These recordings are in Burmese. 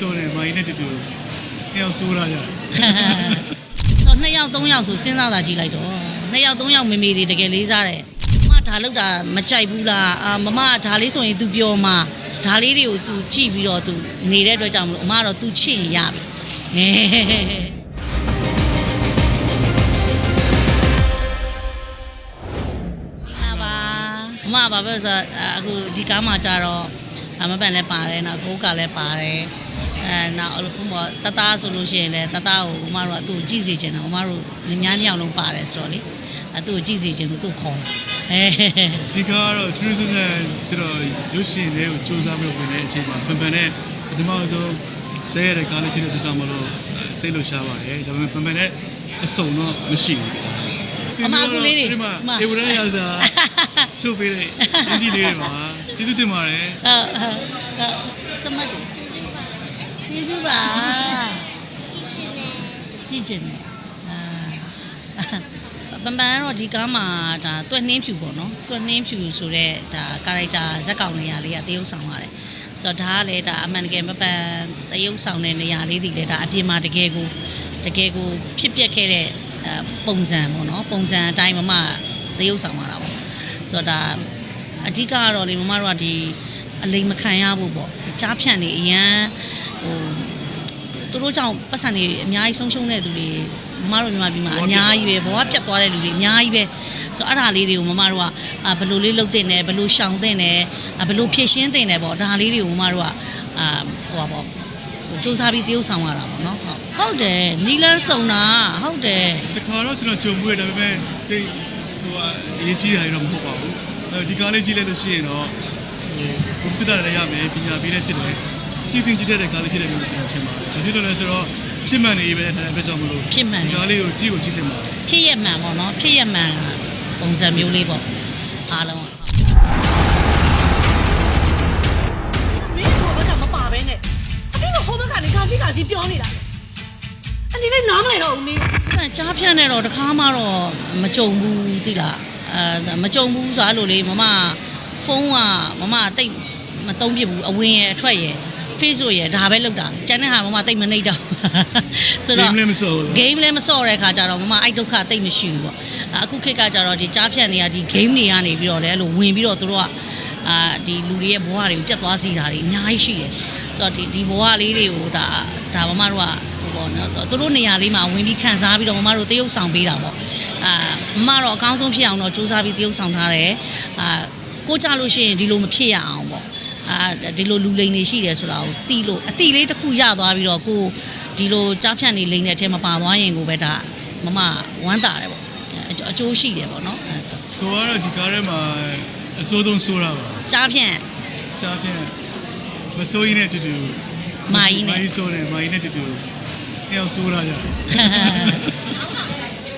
ဆိုတယ်မာကြီးနဲ့တူတူနှစ်ယောက်ဆိုးလာကြ ဆိုနှစ်ယောက်သုံးယောက်ဆိုစဉ်းစားတာကြည့်လိုက်တော့နှစ်ယောက်သုံးယောက်မေမေတွေတကယ်လေးစားတယ်မမဒါလောက်တာမကြိုက်ဘူးလားအာမမဒါလေးဆိုရင် तू ပြောမှာဒါလေးတွေကို तू ကြည့်ပြီးတော့ तू နေတဲ့အတွက်ကြောင့်မလို့အမကတော့ तू ချစ်ရင်ရပြီဟဲလာပါအမဘာပဲဆိုတော့အခုဒီကားမှာကြတော့အမပန်လည်းပါတယ်နော်ကိုးကလည်းပါတယ် အဲနောက်အခုမှတသားဆိုလို့ရှိရင်လည်းတသားကိုအမတို့ကသူ့ကိုကြည့်စေချင်တယ်အမတို့လင်များနှစ်ယောက်လုံးပါတယ်ဆိုတော့လေအဲသူ့ကိုကြည့်စေချင်လို့သူ့ကိုခေါ်တယ်အဲဒီကားကတော့ထူးထူးဆန်းဆန်းကျွန်တော်ရုပ်ရှင်လေးကိုစူးစမ်းပြီးဝင်တဲ့အချိန်မှာပန်ပန်နဲ့ပထမဆုံးဇဲရတဲ့ကားလေးဖြစ်တဲ့အတွက်ကြောင့်မလို့စိတ်လှရှားပါတယ်ဒါပေမဲ့ပန်ပန်နဲ့အစုံတော့မရှိဘူးအမအခုလေးတွေဒီမှာအမအေဝရရစာချုပ်ပေးတဲ့အကြီးလေးတွေပါကျေးဇူးတင်ပါတယ်ဟုတ်ဟုတ်ဟုတ်စမတ်ကိုကျေးဇူးပါ ကျေးဇူးပါကြည့်ချင်တယ်ကြည့်ချင်တယ်အာပန်ပန်ကတော့ဒီကားမှာဒါတွက်နှင်းဖြူပေါ့နော်တွက်နှင်းဖြူဆိုတော့ဒါကာရိုက်တာဇက်ကောင်နေရာလေးကတရုပ်ဆောင်ပါတယ်ဆိုတော့ဒါကလည်းဒါအမှန်တကယ်မပန်တရုပ်ဆောင်တဲ့နေရာလေးဒီလေဒါအပြင်မှာတကယ်ကိုတကယ်ကိုဖြစ်ပျက်ခဲ့တဲ့အဲပုံစံပေါ့နော်ပုံစံအတိုင်းမမတရုပ်ဆောင်ရတာပေါ့ဆိုတော့ဒါအဓိကကတော့လေမမတို့ကဒီ အလိမ်မခံရဘူးပေါ့ကြားဖြန့်နေအရန်ဟိုသူတို့ကြောင့်ပတ်စံတွေအများကြီးဆုံးရှုံးတဲ့သူတွေမမတို့မြန်မာပြည်မှာအများကြီးပဲဘဝပြတ်သွားတဲ့လူတွေအများကြီးပဲဆိုတော့အဲ့ဒါလေးတွေကိုမမတို့ကအာဘယ်လိုလေးလုပ်တင်တယ်ဘယ်လိုရှောင်တင်တယ်အာဘယ်လိုဖြည့်ရှင်းတင်တယ်ပေါ့ဒါလေးတွေကိုမမတို့ကအာဟိုပါပေါ့ဟိုစူးစမ်းပြီးတရုပ်ဆောင်ရတာပေါ့နော်ဟုတ်ဟုတ်တယ်နီလန်းစုံတာဟုတ်တယ်ဒီခါတော့ကျွန်တော်ကြုံမှုရဒါပေမဲ့တိတ်ဟိုအရေးကြီးတာတော့မဟုတ်ပါဘူးအဲဒီကားလေးကြည့်လိုက်လို့ရှိရင်တော့ ဟိုဘုဒ္ဓတာလည်းရမယ်ပညာပေးလည်းဖြစ်တယ်ကြည့်တင်ကြည့်တဲ့ကားလေးဖြစ်တယ်လို့ကျွန်တော်ထင်ပါတယ်ဒါဖြစ်လို့လဲဆိုတော့ဖြစ်မှန်နေပဲတဲ့အတွက်ကြောင့်မလို့ဖြစ်မှန်ဒီတယ်ကားလေးကိုကြည့်ကိုကြည့်တင်ပါတယ်ဖြစ်ရမှန်ပေါ့နော်ဖြစ်ရမှန်ပုံစံမျိုးလေးပေါ့အားလုံးကမင်းတို့ဘက်ကမပါပဲနဲ့အတင်းတော့ဟိုဘက်ကနေကာစီကာစီပြောနေတာလေအနေနဲ့နားမလဲတော့ဦးမင်းအဲ့ကြားဖြန့်နေတော့တခါမှတော့မကြုံဘူးသိလားအဲမကြုံဘူးဆိုအဲ့လိုလေမမ ဖုန်းကမမတိတ်မသုံးပြဘူးအဝင်ရအထွက်ရ Facebook ရဒါပဲလောက်တာကျန်တဲ့ဟာမမတိတ်မနှိပ်တော့ဆိုတော့ Game လည်းမစောဘူး game လည်းမစော့တဲ့ခါကျတော့မမအဲ့ဒုက္ခတိတ်မရှိဘူးပေါ့အခုခေတ်ကကျတော့ဒီကြားဖြန့်တွေကဒီ game တွေကနေပြီးတော့လည်းအဲ့လိုဝင်ပြီးတော့သူတို့ကအာဒီလူတွေရဲ့ဘဝတွေကိုပြတ်သွားစေတာတွေအများကြီးရှိတယ်ဆိုတော့ဒီဒီဘဝလေးတွေကိုဒါဒါမမတို့ကဟိုပေါ့နော်သူတို့နေရာလေးမှာဝင်ပြီးခံစားပြီးတော့မမတို့တရုပ်ဆောင်ပေးတာပေါ့အာမမတော့အကောင်းဆုံးဖြစ်အောင်တော့စူးစမ်းပြီးတရုပ်ဆောင်ထားတယ်အာ ကိုကြလို့ရှိရင်ဒီလိုမဖြစ်ရအောင်ပေါ့အာဒီလိုလူလိန်နေရှိတယ်ဆိုတာကိုတီးလို့အတီလေးတစ်ခုရသွားပြီးတော့ကိုဒီလိုကြားဖြန့်နေလိန်တဲ့အထဲမှာပါသွားရင်ကိုပဲဒါမမဝမ်းတာတယ်ပေါ့အကျိုးအကျိုးရှိတယ်ပေါ့နော်အဲဆိုကိုကတော့ဒီကားထဲမှာအစိုးဆုံးဆိုးတာပါကြားဖြန့်ကြားဖြင့်မဆိုးရင်နဲ့တူတူမာကြီးနဲ့မာကြီးဆိုးတယ်မာကြီးနဲ့တူတူနှစ်ယောက်ဆိုးလာကြ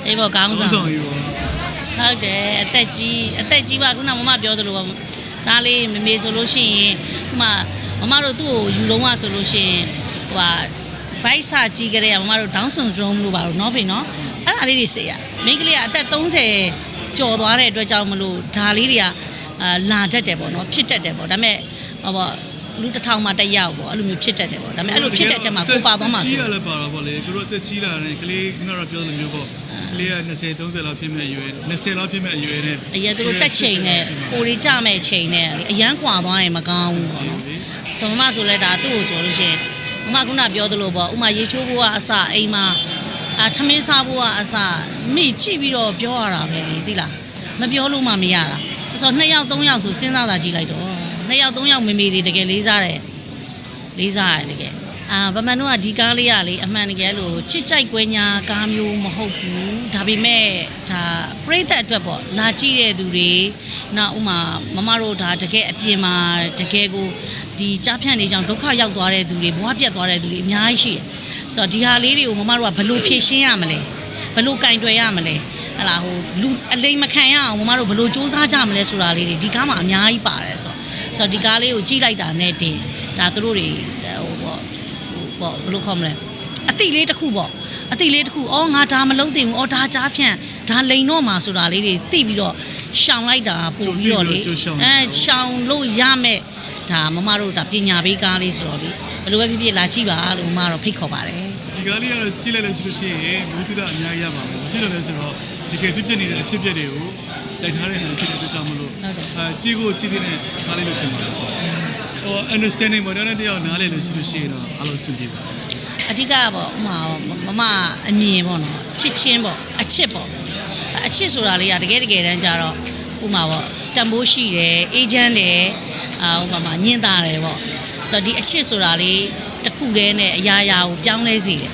အေးပေါ့ကောင်းအောင်ဆောင်ဆောင်ယူပါ ဟုတ်တယ်အသက်ကြီးအသက်ကြီးပါခုနမမပြောသလိုပါဒါလေးမမေဆိုလို့ရှိရင်ခုမှမမတို့သူ့ကိုယူလုံးဝဆိုလို့ရှိရင်ဟိုဟာဘိုက်စာကြီးကြတဲ့ကမမတို့ဒေါင်းဆွန်ဒရုံးလို့ပါတော့เนาะဖေနော်အဲ့ဒါလေးတွေစေရမိန်းကလေးကအသက်30ကျော်သွားတဲ့အတွက်ကြောင့်မလို့ဒါလေးတွေကအာလာတတ်တယ်ပေါ့နော်ဖြစ်တတ်တယ်ပေါ့ဒါပေမဲ့ဟောပေါ့ လူတစ်ထောင်မှတစ်ယောက်ပေါ့အဲ့လိုမျိုးဖြစ်တတ်တယ်ပေါ့ဒါပေမဲ့အဲ့လိုဖြစ်တဲ့အချက်မှာကိုပါသွားမှာကြီးဆိုရလည်းပါတော့ဗောလေသူတို့အသက်ကြီးလာတယ်ကလေးခုနကတော့ပြောသလိုမျိုးပေါ့ကလေးက20 30လောက်ဖြစ်မဲ့အရွယ်20လောက်ဖြစ်မဲ့အရွယ်နဲ့အရင်သူတို့တက်ချိန်နဲ့ကိုရီကြမဲ့ချိန်နဲ့လေအရန်ကွာသွားရင်မကောင်းဘူးပေါ့နော်ဆိုမမဆိုလဲဒါသူ့ကိုဆိုလို့ရှိရင်ဥမာခုနပြောသလိုပေါ့ဥမာရေချိုးဖို့ကအစအိမ်မှာအာထမင်းစားဖို့ကအစမိကြည့်ပြီးတော့ပြောရတာပဲလေသိလားမပြောလို့မှမရတာဆိုတော့နှစ်ယောက်သုံးယောက်ဆိုစဉ်းစားတာကြည့်လိုက်တော့ နှစ်ယောက်သုံးယောက်မေမေတွေတကယ်လေးစားတယ်လေးစားရတယ်တကယ်အာဗမန်တို့ကဒီကားလေးကလေအမှန်တကယ်လို့ချစ်ကြိုက်ကွဲညာကားမျိုးမဟုတ်ဘူးဒါပေမဲ့ဒါပြိသက်အတွက်ပေါ့လာကြည့်တဲ့သူတွေနောက်ဥမာမမတို့ဒါတကယ်အပြင်မှာတကယ်ကိုဒီကြားဖြန့်နေကြောင်ဒုက္ခရောက်သွားတဲ့သူတွေဘဝပြတ်သွားတဲ့သူတွေအများကြီးရှိတယ်ဆိုတော့ဒီဟာလေးတွေကိုမမတို့ကဘယ်လိုဖြည့်ရှင်းရမလဲဘယ်လိုကင်တွယ်ရမလဲဟလာဟိုလူအလိမ်မခံရအောင်မမတို့ဘယ်လိုစူးစမ်းကြမလဲဆိုတာလေးတွေဒီကားမှာအများကြီးပါတယ်ဆိုတော့ ဆိုတော့ဒီကားလေးကိုကြည့်လိုက်တာနဲ့တင်ဒါသူတို့တွေဟိုပေါ့ဟိုပေါ့ဘယ်လိုခေါ်မလဲအတိလေးတစ်ခုပေါ့အတိလေးတစ်ခုအော်ငါဒါမလုံးသိဘူးအော်ဒါကြားဖြန့်ဒါလိန်တော့မှာဆိုတာလေးတွေသိပြီးတော့ရှောင်လိုက်တာပို့ပြီးတော့လေအဲရှောင်လို့ရမဲ့ဒါမမတို့ဒါပညာပေးကားလေးဆိုတော့လေဘယ်လိုပဲဖြစ်ဖြစ်လာကြည့်ပါလို့မမကတော့ဖိတ်ခေါ်ပါတယ်ဒီကားလေးကတော့ကြည့်လိုက်လို့ရှိလို့ရှိရင်ဘုသူဒ္ဓအများကြီးရပါမယ်။ဖြစ်လို့လဲဆိုတော့ဒီကဖြစ်ဖြစ်နေတဲ့အဖြစ်အပျက်တွေကို တိုက်ထားတဲ့ဟာဖြစ်တဲ့အတွက်ကြောင့်မလို့အဲကြည့်ကိုကြည့်တဲ့ကားလေးလို့ချင်ပါတယ်။ဟို understanding ပေါ့နော်တယောက်နားလည်လို့ရှိလို့ရှိရင်တော့အလုံးစုံကြည့်ပါအဓိကပေါ့ဥမာမမအမြင်ပေါ့နော်ချစ်ချင်းပေါ့အချစ်ပေါ့အချစ်ဆိုတာလေးကတကယ်တကယ်တမ်းကျတော့ဥမာပေါ့တန်ဖိုးရှိတယ်အေဂျင့်တယ်အာဥပမာညင်တာတယ်ပေါ့ဆိုတော့ဒီအချစ်ဆိုတာလေးတစ်ခုတည်းနဲ့အရာရာကိုပြောင်းလဲစေတယ်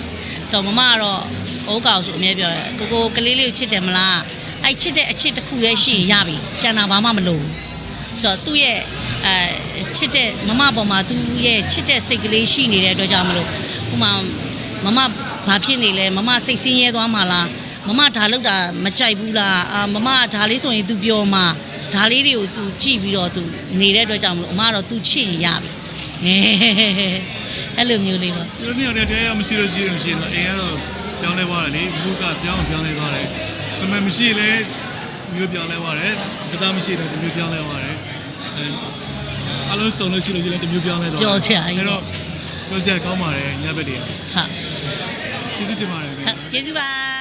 ဆိုတော့မမကတော့ဟိုကောင်ဆိုအမြဲပြောတယ်ကိုကိုကလေးလေးကိုချစ်တယ်မလား အဲ့ချစ်တဲ့အချစ်တစ်ခုတည်းရှိရင်ရပြီကျန်တာဘာမှမလိုဘူး ဆိုတော့သူ့ရဲ့အဲချစ်တဲ့မမပေါ်မှာသူ့ရဲ့ချစ်တဲ့စိတ်ကလေးရှိနေတဲ့အတွက်ကြောင့်မလို့ဥမာမမဘာဖြစ်နေလဲမမစိတ်ဆင်းရဲသွားမှာလားမမဒါလောက်တာမကြိုက်ဘူးလားအာမမဒါလေးဆိုရင် तू ပြောမှာဒါလေးတွေကို तू ကြည့်ပြီးတော့ तू နေတဲ့အတွက်ကြောင့်မလို့အမကတော့ तू ချစ်ရင်ရပြီအဲအဲ့လိုမျိုးလေးပေါ့ ။ဒီလိုမျိုးတည်းတရားမရှိလို့ရှိလို့ရှိရင်တော့အိမ်ကတော့ပြောင်းလဲသွားတယ်လေ။ဘုကပြောင်းပြောင်းလဲသွားတယ်။ အမှန်မရှိလဲမျိုးပြောင်းလဲသွားတယ်။ကသားမရှိတော့မျိုးပြောင်းလဲသွားတယ်။အဲအလုံးစုံလို့ရှိလို့ရှိရင်တမျိုးပြောင်းလဲသွားတယ်။အဲ့တော့ပြောစရာကောင်းပါတယ်ညဘက်တွေဟာ။ကျေးဇူးတင်ပါတယ်။ဟုတ်ကျေးဇူးပါ